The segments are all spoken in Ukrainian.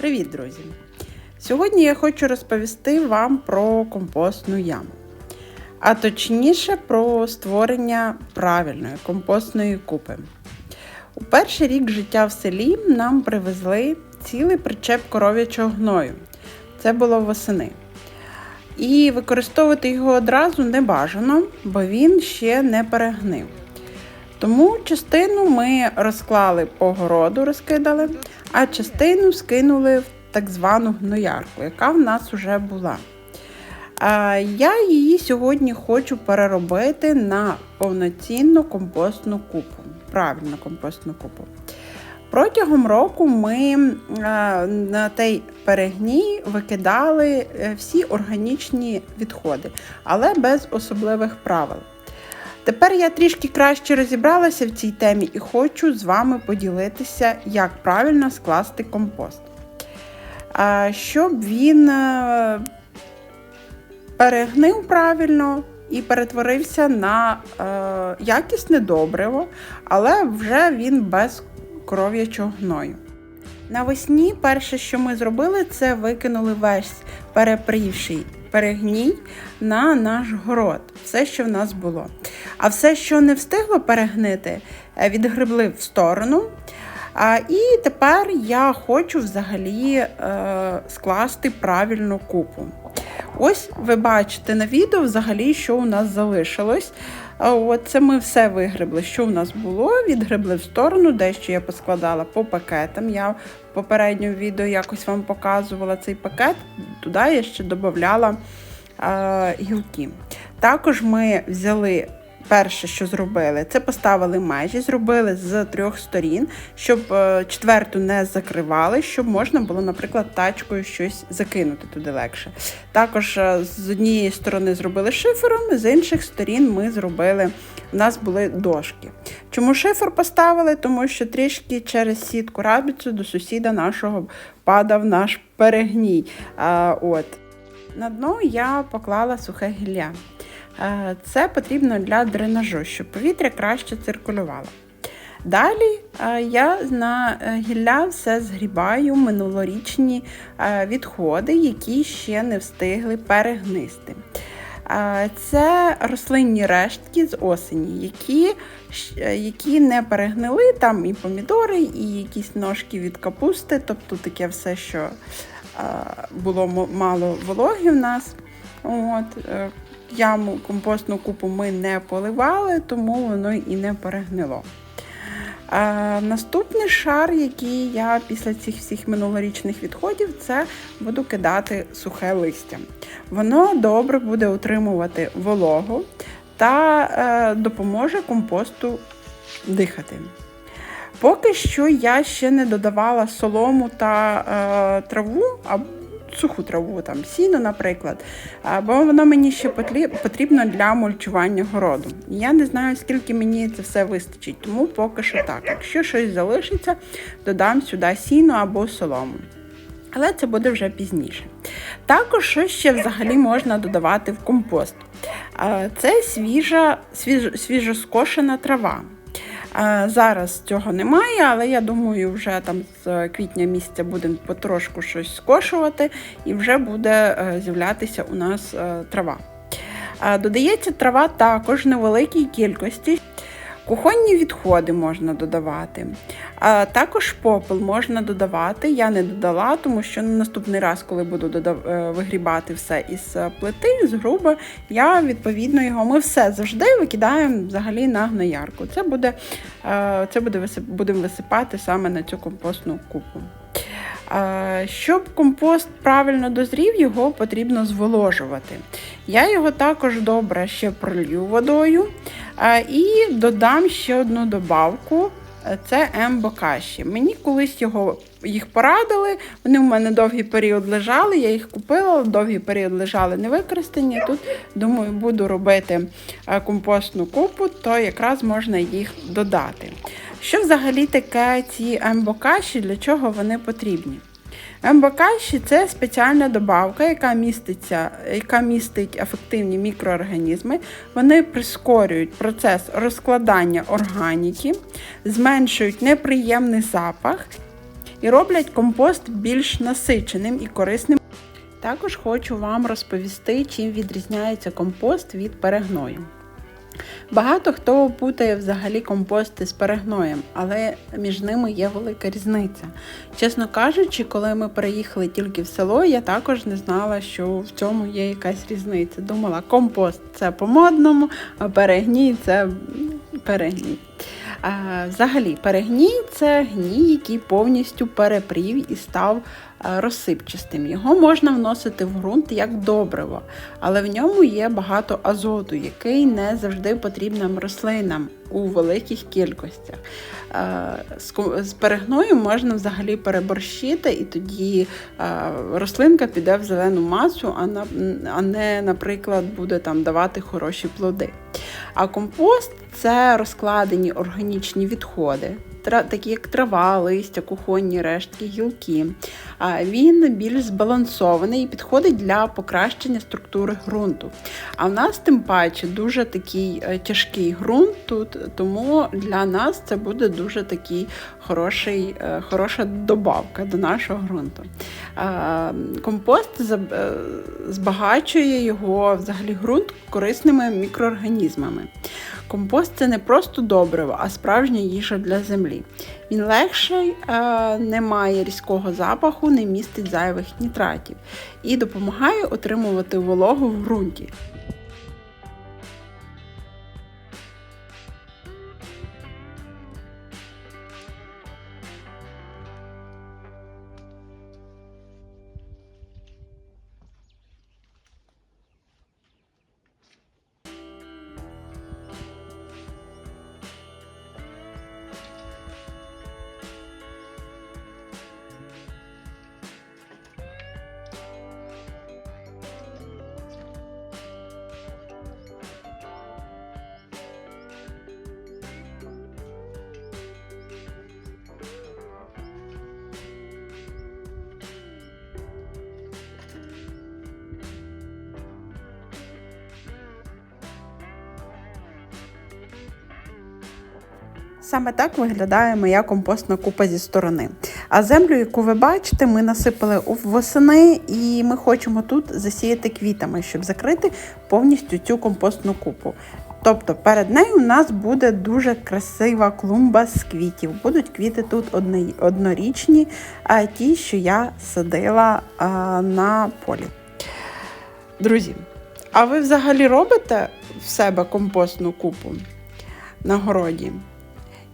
Привіт, друзі! Сьогодні я хочу розповісти вам про компостну яму, а точніше про створення правильної компостної купи. У перший рік життя в селі нам привезли цілий причеп коров'ячого гною. Це було восени. І використовувати його одразу не бажано, бо він ще не перегнив. Тому частину ми розклали по городу, розкидали, а частину скинули в так звану гноярку, яка в нас вже була. Я її сьогодні хочу переробити на повноцінну компостну купу. Правильну компостну купу. Протягом року ми на той перегній викидали е, всі органічні відходи, але без особливих правил. Тепер я трішки краще розібралася в цій темі і хочу з вами поділитися, як правильно скласти компост. Щоб він е, перегнив правильно і перетворився на е, якісне добриво, але вже він без кров'ячого гною. Навесні перше, що ми зробили, це викинули весь перепрівший перегній на наш город, все, що в нас було. А все, що не встигло перегнити, е, відгребли в сторону. І тепер я хочу взагалі е, скласти правильну купу. Ось ви бачите на відео, взагалі, що у нас залишилось. От Це ми все вигребли, що у нас було, відгребли в сторону, дещо я поскладала по пакетам. Я в попередньому відео якось вам показувала цей пакет, туди я ще додавала е, гілки. Також ми взяли перше, що зробили, це поставили межі, зробили з трьох сторін, щоб е, четверту не закривали, щоб можна було, наприклад, тачкою щось закинути туди легше. Також е, з однієї сторони зробили шифером, з інших сторін ми зробили, у нас були дошки. Чому шифер поставили? Тому що трішки через сітку рабіцю до сусіда нашого падав наш перегній. А, от. На дно я поклала сухе гілля. Е, це потрібно для дренажу, щоб повітря краще циркулювало. Далі е, я на е, гілля все згрібаю минулорічні відходи, які ще не встигли перегнисти. Це рослинні рештки з осені, які які не перегнили, там і помідори, і якісь ножки від капусти, тобто таке все, що було мало вологи в нас. От, яму компостну купу ми не поливали, тому воно і не перегнило. А, Наступний шар, який я після цих всіх минулорічних відходів, це буду кидати сухе листя. Воно добре буде утримувати вологу та е, допоможе компосту дихати. Поки що я ще не додавала солому та е, траву суху траву, там сіно, наприклад, бо воно мені ще потрібно для мульчування городу. Я не знаю, скільки мені це все вистачить, тому поки що так. Якщо щось залишиться, додам сюди сіно або солому. Але це буде вже пізніше. Також що ще взагалі можна додавати в компост. Це свіжа, свіжо, свіжоскошена трава. Зараз цього немає, але я думаю, вже там з квітня місяця будемо потрошку щось скошувати і вже буде е, з'являтися у нас е, трава. Додається трава також в невеликій кількості. Кухонні відходи можна додавати. А Також попел можна додавати. Я не додала, тому що на наступний раз, коли буду додав... Е, вигрібати все із плити, з груби, я відповідно його ми все завжди викидаємо взагалі на гноярку. Це буде, е, це буде будемо висипати саме на цю компостну купу. Щоб компост правильно дозрів, його потрібно зволожувати. Я його також добре ще пролью водою і додам ще одну добавку. Це ембокаші. Мені колись його, їх порадили, вони в мене довгий період лежали, я їх купила, довгий період лежали не використані. Тут, думаю, буду робити компостну купу, то якраз можна їх додати. Що взагалі таке ці ембокаші, для чого вони потрібні? Ембокаші це спеціальна добавка, яка міститься, яка містить ефективні мікроорганізми. Вони прискорюють процес розкладання органіки, зменшують неприємний запах і роблять компост більш насиченим і корисним. Також хочу вам розповісти, чим відрізняється компост від перегною. Багато хто путає взагалі компости з перегноєм, але між ними є велика різниця. Чесно кажучи, коли ми переїхали тільки в село, я також не знала, що в цьому є якась різниця. Думала, компост це по-модному, а перегній це перегній. Взагалі, перегній це гній, який повністю перепрів і став розсипчастим. Його можна вносити в ґрунт як добриво, але в ньому є багато азоту, який не завжди потрібним рослинам у великих кількостях. З перегною можна взагалі переборщити, і тоді рослинка піде в зелену масу, а не, наприклад, буде там давати хороші плоди. А компост це розкладені органічні відходи такі як трава, листя, кухонні рештки, гілки. Він більш збалансований і підходить для покращення структури ґрунту. А в нас, тим паче, дуже такий е, тяжкий ґрунт тут, тому для нас це буде дуже такий хороший, е, хороша добавка до нашого ґрунту. Компост е, збагачує його взагалі ґрунт корисними мікроорганізмами. Компост це не просто добриво, а справжня їжа для землі. Він легший, не має різкого запаху, не містить зайвих нітратів і допомагає отримувати вологу в ґрунті. Саме так виглядає моя компостна купа зі сторони. А землю, яку ви бачите, ми насипали восени, і ми хочемо тут засіяти квітами, щоб закрити повністю цю компостну купу. Тобто перед нею у нас буде дуже красива клумба з квітів. Будуть квіти тут однорічні, а ті, що я садила на полі. Друзі, а ви взагалі робите в себе компостну купу на городі?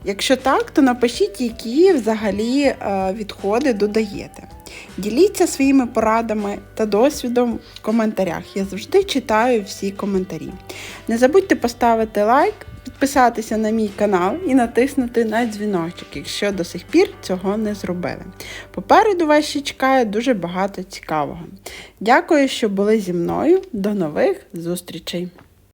Якщо так, то напишіть, які взагалі е, відходи додаєте. Діліться своїми порадами та досвідом в коментарях. Я завжди читаю всі коментарі. Не забудьте поставити лайк, підписатися на мій канал і натиснути на дзвіночок, якщо до сих пір цього не зробили. Попереду вас ще чекає дуже багато цікавого. Дякую, що були зі мною. До нових зустрічей!